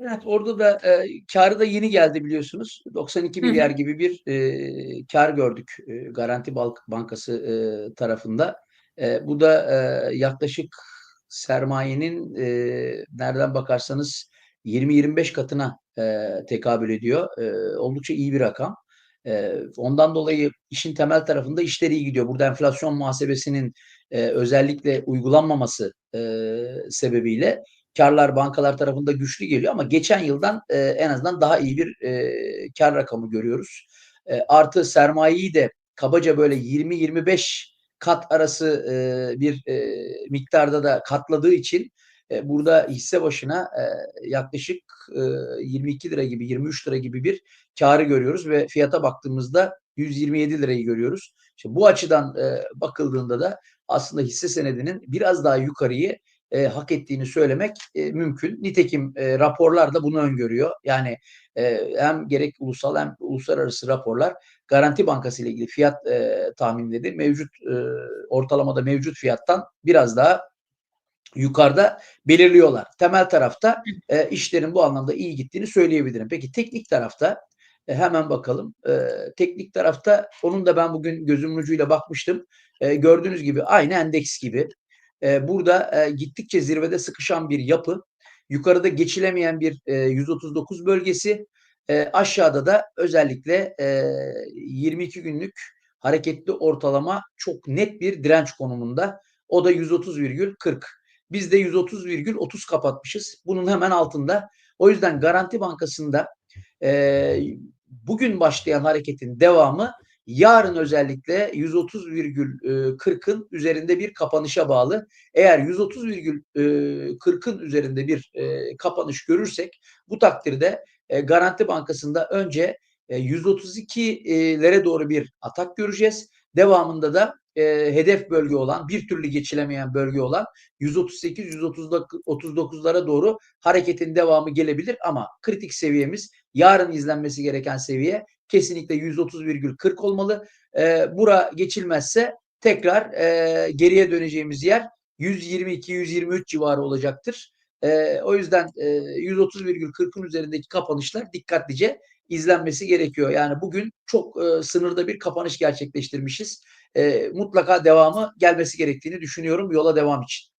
Evet, orada da, eee, kârı da yeni geldi biliyorsunuz. Hı hı. $92.000.000.000 gibi bir, eee, kâr gördük, eee, Garanti Bankası, eee, tarafında. Eee, bu da, eee, yaklaşık sermayenin, eee, nereden bakarsanız 20-25 katına, eee, tekabül ediyor. Eee, oldukça iyi bir rakam. Eee, ondan dolayı işin temel tarafında işler iyi gidiyor. Burada enflasyon muhasebesinin, eee, özellikle uygulanmaması, eee, sebebiyle kârlar bankalar tarafında güçlü geliyor ama geçen yıldan, eee, en azından daha iyi bir, eee, kâr rakamı görüyoruz. Eee, artı sermayeyi de kabaca böyle 20-25 kat arası, eee, bir, eee, miktarda da katladığı için, eee, burada hisse başına, eee, yaklaşık, ııı, ₺22 gibi, ₺23 gibi bir kârı görüyoruz ve fiyata baktığımızda ₺127'yi görüyoruz. İşte bu açıdan, eee, bakıldığında da aslında hisse senedinin biraz daha yukarıyı, eee, hak ettiğini söylemek, eee, mümkün. Nitekim, eee, raporlar da bunu öngörüyor. Yani, eee, hem gerek ulusal hem uluslararası raporlar Garanti Bankası ile ilgili fiyat, eee, tahminleri mevcut, ııı, ortalamada mevcut fiyattan biraz daha yukarıda belirliyorlar. Temel tarafta, eee, işlerin bu anlamda iyi gittiğini söyleyebilirim. Peki teknik tarafta, eee, hemen bakalım. Eee, teknik tarafta onun da ben bugün gözümün ucuyla bakmıştım. Eee, gördüğünüz gibi aynı endeks gibi. Eee, burada, eee, gittikçe zirvede sıkışan bir yapı. Yukarıda geçilemeyen bir, eee, 139 bölgesi. Eee, aşağıda da özellikle, eee, 22 günlük hareketli ortalama çok net bir direnç konumunda. O da 130,40. Biz de 130,30 kapatmışız. Bunun hemen altında. O yüzden Garanti Bankası'nda, bugün başlayan hareketin devamı yarın özellikle 130,40'ın üzerinde bir kapanışa bağlı. Eğer 130,40'ın üzerinde bir, eee, kapanış görürsek bu takdirde, Garanti Bankası'nda önce, eee, 132'lere doğru bir atak göreceğiz. Devamında da, eee, hedef bölge olan, bir türlü geçilemeyen bölge olan 138-139'lara doğru hareketin devamı gelebilir ama kritik seviyemiz, yarın izlenmesi gereken seviye kesinlikle 130,40 olmalı. Eee, bura geçilmezse tekrar, eee, geriye döneceğimiz yer 122-123 civarı olacaktır. Eee, o yüzden, eee, 130,40'ın üzerindeki kapanışlar dikkatlice izlenmesi gerekiyor. Yani bugün çok, ııı, sınırda bir kapanış gerçekleştirmişiz. Eee, mutlaka devamı gelmesi gerektiğini düşünüyorum yola devam için.